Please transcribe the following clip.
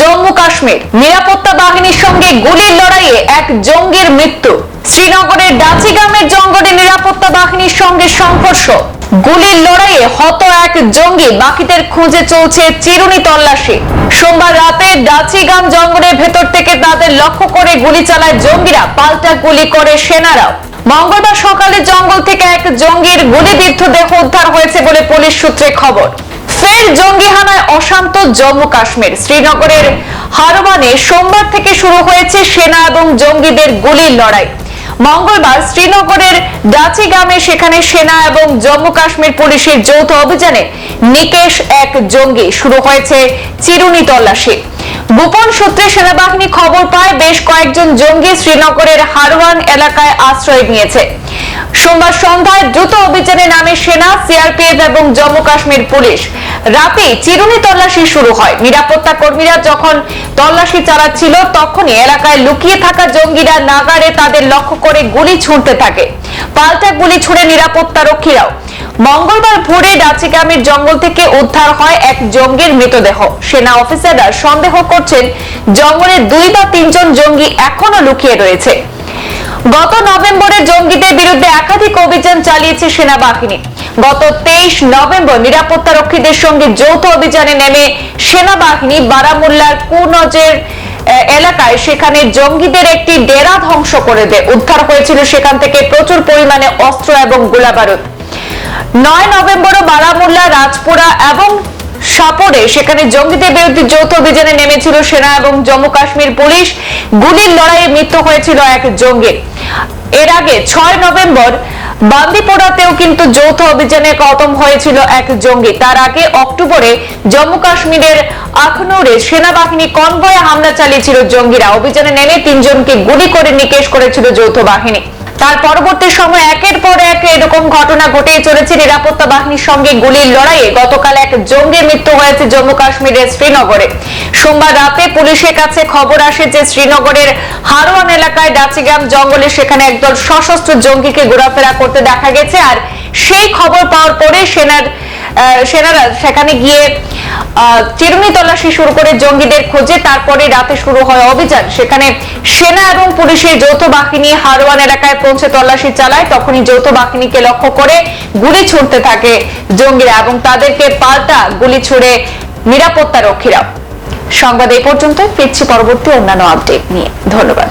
জম্মু কাশ্মীর। নিরাপত্তা বাহিনীর সঙ্গে গুলির লড়াইয়ে এক জঙ্গির মৃত্যু। শ্রীনগরের ডাচিগ্রামের জঙ্গলে নিরাপত্তা বাহিনীর সঙ্গে সংঘর্ষ। গুলির লড়াইয়ে হত এক জঙ্গি, বাকিদের খুঁজে চলছে চিরুনি তল্লাশি। সোমবার রাতে ডাচিগ্রাম জঙ্গলের ভেতর থেকে তাদের লক্ষ্য করে গুলি চালায় জঙ্গিরা, পাল্টা গুলি করে সেনারাও। মঙ্গলবার সকালে জঙ্গল থেকে এক জঙ্গির গুলিবিদ্ধ দেহ উদ্ধার হয়েছে বলে পুলিশ সূত্রে খবর। ফের জঙ্গি হানায় অশান্ত জম্মু কাশ্মীর। শ্রীনগরের হারওয়ানে সোমবার থেকে শুরু হয়েছে সেনা এবং জঙ্গিদের গুলির লড়াই। মঙ্গলবার শ্রীনগরের ডাচি গ্রামে সেখানে সেনা এবং জম্মু কাশ্মীর পুলিশের যৌথ অভিযানে নিকেশ এক জঙ্গি শুরু হয়েছে চিরুনি তল্লাশি। গোপন সূত্রে সেনাবাহিনী খবর পায়, বেশ কয়েকজন জঙ্গি শ্রীনগরের হারওয়ান এলাকায় আশ্রয় নিয়েছে। সোমবার সন্ধ্যায় দ্রুত অভিযানে নামে সেনা, সিআরপিএফ এবং জম্মু কাশ্মীর পুলিশ। রাতে চিরুনি তল্লাশি শুরু হয়। নিরাপত্তা কর্মীরা যখন তল্লাশি চালাচ্ছিল, তখনই এলাকায় লুকিয়ে থাকা জঙ্গিরা নাগারে তাদের লক্ষ্য করে গুলি ছুঁড়তে থাকে। পাল্টা গুলি ছুঁড়ে নিরাপত্তা রক্ষীরাও মঙ্গলবার ভোরে ডাচিগ্রামের জঙ্গল থেকে উদ্ধার হয় এক জঙ্গির মৃতদেহ। সেনা অফিসাররা সন্দেহ করছেন, জঙ্গলে দুই বা তিনজন জঙ্গি এখনও লুকিয়ে রয়েছে। গত নভেম্বরে জঙ্গিদের বিরুদ্ধে একাধিক অভিযান চালিয়েছে সেনাবাহিনী। গত তেইশ নভেম্বর নিরাপত্তা রক্ষীদের সঙ্গে যৌথ অভিযানে নেমে সেনাবাহিনী বারামুল্লার কুনজের এলাকায় সেখানে জঙ্গিদের একটি ডেরা ধ্বংস করে দেয়। উদ্ধার হয়েছিল সেখান থেকে প্রচুর পরিমাণে অস্ত্র এবং গোলাবারুদ। নয় নভেম্বরও বারামুল্লা, রাজপুরা এবং সাপরে সেখানে জঙ্গিদের বিরুদ্ধে যৌথ অভিযানে নেমেছিল সেনা এবং জম্মু কাশ্মীর পুলিশ। গুলির লড়াইয়ে মৃত্যু হয়েছিল এক জঙ্গির। এর আগে ছয় নভেম্বর বান্দিপোরাতেও কিন্তু যৌথ অভিযানে খতম হয়েছিল এক জঙ্গি। তার আগে অক্টোবরে জম্মু কাশ্মীরের আখনৌরে সেনাবাহিনী কনভয়ে হামলা চালিয়েছিল জঙ্গিরা। অভিযানে নেমে তিনজনকে গুলি করে নিকেশ করেছিল যৌথ বাহিনী। তার পরবর্তী সময় একের পর এক এরকম ঘটনা ঘটেই চলেছে। নিরাপত্তা বাহিনীর সঙ্গে গুলির লড়াইয়ে গতকাল এক জঙ্গির মৃত্যু হয়েছে জম্মু কাশ্মীরের শ্রীনগরে। সোমবার রাতে পুলিশের কাছে খবর আসে যে শ্রীনগরের হারওয়ান এলাকায় ডাচিগ্রাম জঙ্গলে সেখানে একদল সশস্ত্র জঙ্গিকে ঘোরাফেরা করতে দেখা গেছে। আর সেই খবর পাওয়ার পরে সেনার সেনারা সেখানে গিয়ে চিরুনি তল্লাশি শুরু করে জঙ্গিদের খোঁজে, তারপরে রাতে শুরু হয় অভিযান। সেখানে সেনা এবং পুলিশের যৌথ বাহিনী হারওয়ান এলাকায় পৌঁছে তল্লাশি চালায়। তখনই যৌথ বাহিনীকে লক্ষ্য করে গুলি ছুড়তে থাকে জঙ্গিরা এবং তাদেরকে পাল্টা গুলি ছুড়ে নিরাপত্তা রক্ষীরা সংবাদ এই পর্যন্ত ফিরছি পরবর্তী অন্যান্য আপডেট নিয়ে। ধন্যবাদ।